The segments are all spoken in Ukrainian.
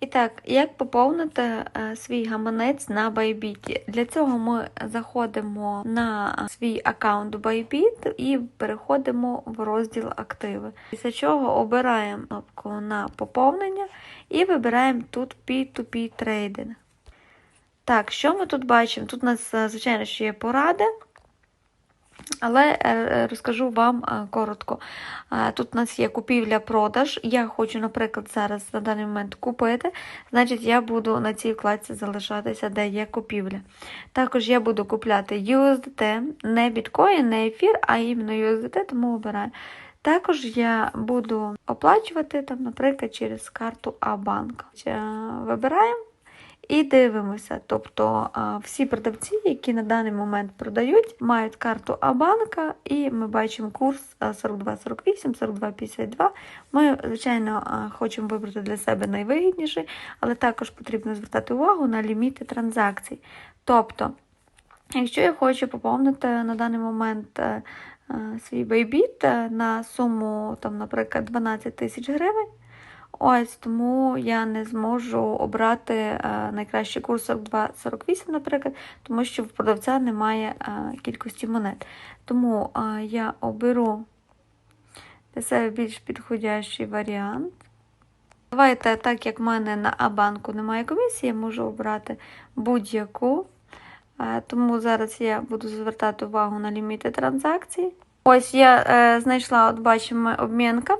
І так, як поповнити е, свій гаманець на Bybit? Для цього ми заходимо на свій аккаунт Bybit і переходимо в розділ активи. Після чого обираємо кнопку на поповнення і вибираємо тут P2P трейдинг. Так, що ми тут бачимо? Тут у нас, е, звичайно, що є поради. Але е, розкажу вам е, коротко. Е, Тут у нас є купівля-продаж. Я хочу, наприклад, зараз на даний момент купити, значить, я буду на цій вкладці залишатися, де є купівля. Також я буду купляти USDT, не біткоін, не ефір, а іменно USDT, тому обираю. Також я буду оплачувати, там, наприклад, через карту А-банк. Вибираємо. І дивимося. Тобто всі продавці, які на даний момент продають, мають карту Абанка, і ми бачимо курс 42,48, 42,52. Ми, звичайно, хочемо вибрати для себе найвигідніший, але також потрібно звертати увагу на ліміти транзакцій. Тобто, якщо я хочу поповнити на даний момент е, е, свій бейбіт на суму, там, наприклад, 12 тисяч гривень. Ось тому я не зможу обрати е, найкращий курс 42-48, наприклад, тому що в продавця немає е, кількості монет. Тому е, я оберу для себе більш підходящий варіант. Давайте, так як в мене на А-банку немає комісії, я можу обрати будь-яку. Тому зараз я буду звертати увагу на ліміти транзакцій. Ось я знайшла, от бачимо, обмінка.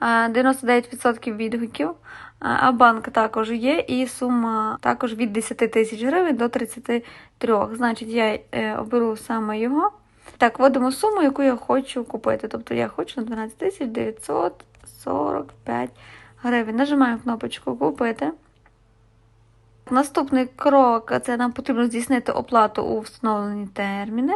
Е, 99% відгуків, а банк також є, і сума також від 10 тисяч гривень до 33. Значить, я е, оберу саме його. Так, вводимо суму, яку я хочу купити. Тобто я хочу на 12 тисяч 945 гривень. Нажимаємо кнопочку Купити. Наступний крок це нам потрібно здійснити оплату у встановлені терміни,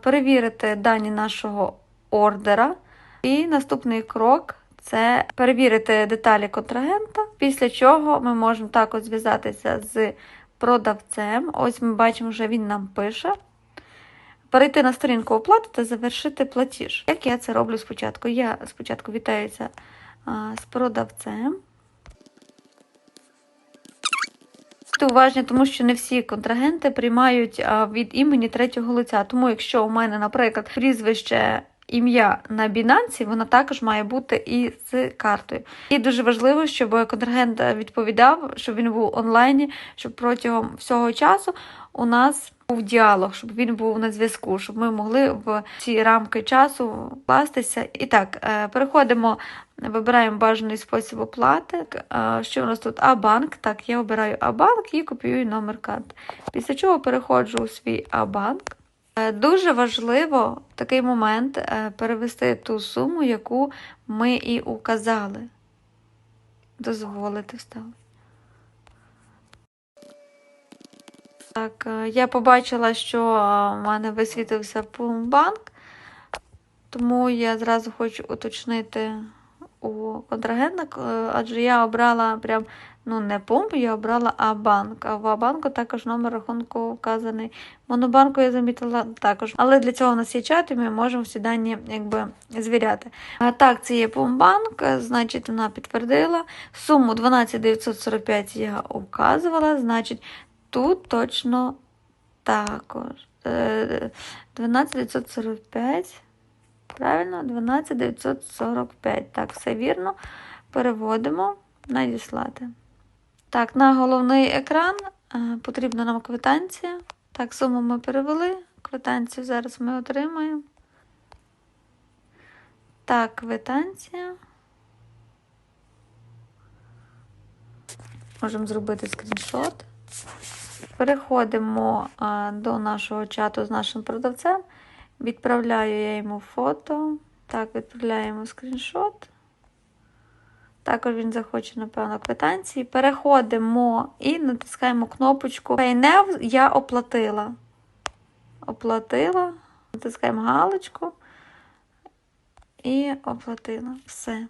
перевірити дані нашого ордера. І наступний крок це перевірити деталі контрагента, після чого ми можемо також зв'язатися з продавцем. Ось ми бачимо, що він нам пише. Перейти на сторінку оплати та завершити платіж. Як я це роблю спочатку? Я спочатку вітаюся з продавцем. Будьте уважні, тому що не всі контрагенти приймають від імені третього лиця. Тому, якщо у мене, наприклад, прізвище ім'я на Бінансі, вона також має бути і з картою. І дуже важливо, щоб контрагент відповідав, щоб він був онлайні, щоб протягом всього часу у нас був діалог, щоб він був на зв'язку, щоб ми могли в ці рамки часу вкластися. І так, е, переходимо, вибираємо бажаний спосіб оплати. Е, Що у нас тут? А-банк. Так, я обираю А-банк і копіюю номер карти. Після чого переходжу у свій А-банк. Е, Дуже важливо в такий момент е, перевести ту суму, яку ми і указали. Дозволити вставити. Так, е, я побачила, що в мене висвітився Пумбанк, тому я зразу хочу уточнити у контрагента, адже я обрала прям ну не пумп, я обрала А-банк. А в А-банку також номер рахунку вказаний. Монобанку я замітила також. Але для цього у нас є чат, і ми можемо всі дані якби звіряти. А, так, це є Пумбанк, значить, вона підтвердила. Суму 12 945 я указувала, значить, тут точно також. Е, 12 945. Правильно, 12 945. Так, все вірно. Переводимо, надіслати. Так, на головний екран е, потрібна нам квитанція. Так, суму ми перевели. Квитанцію зараз ми отримаємо. Так, квитанція. Можемо зробити скріншот. Переходимо а, до нашого чату з нашим продавцем. Відправляю я йому фото. Так, відправляємо скріншот. Також він захоче, напевно, квитанції. Переходимо і натискаємо кнопочку Pay я оплатила. Оплатила. Натискаємо галочку і оплатила. Все.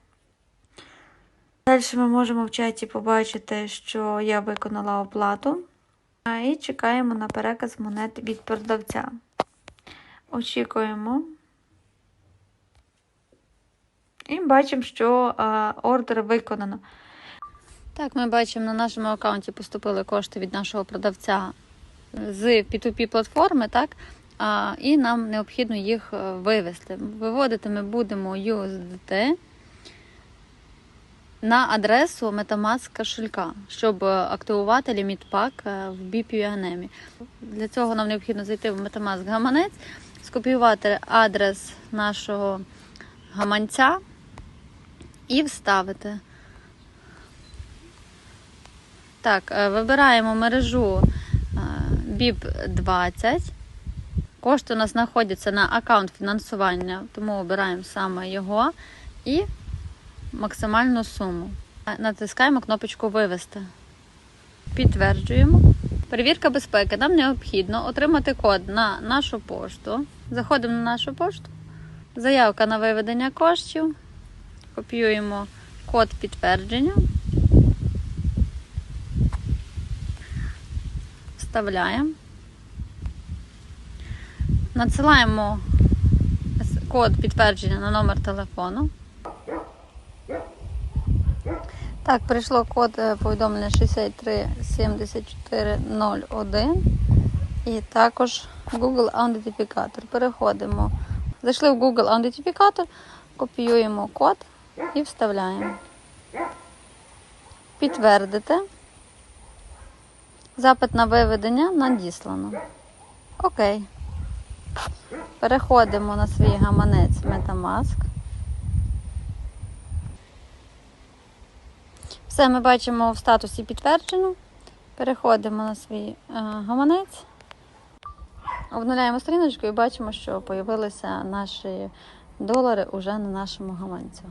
Далі ми можемо в чаті побачити, що я виконала оплату. І чекаємо на переказ монет від продавця. Очікуємо. І бачимо, що а, ордер виконано. Так, ми бачимо, на нашому аккаунті поступили кошти від нашого продавця з P2P платформи, так? А, і нам необхідно їх е, вивести. Виводити ми будемо USDT на адресу Metamask кошелька, щоб е, активувати ліміт пак е, в BPUNM. Для цього нам необхідно зайти в Metamask гаманець, скопіювати адрес нашого гаманця і вставити. Так, е, вибираємо мережу BIP 20. Кошти у нас знаходяться на аккаунт фінансування, тому обираємо саме його і максимальну суму. Е, Натискаємо кнопочку Вивести. Підтверджуємо. Перевірка безпеки. Нам необхідно отримати код на нашу пошту. Заходимо на нашу пошту. Заявка на виведення коштів. Копіюємо код підтвердження. Вставляємо. Надсилаємо код підтвердження на номер телефону. Так, прийшло код е, повідомлення 637401 і також Google Аутентифікатор. Переходимо. Зайшли в Google Аутентифікатор, копіюємо код і вставляємо. Підтвердити. Запит на виведення надіслано. Окей. Переходимо на свій гаманець Metamask. Все ми бачимо в статусі підтверджено. Переходимо на свій е, гаманець. Обновляємо сторіночку і бачимо, що з'явилися наші долари уже на нашому гаманцю.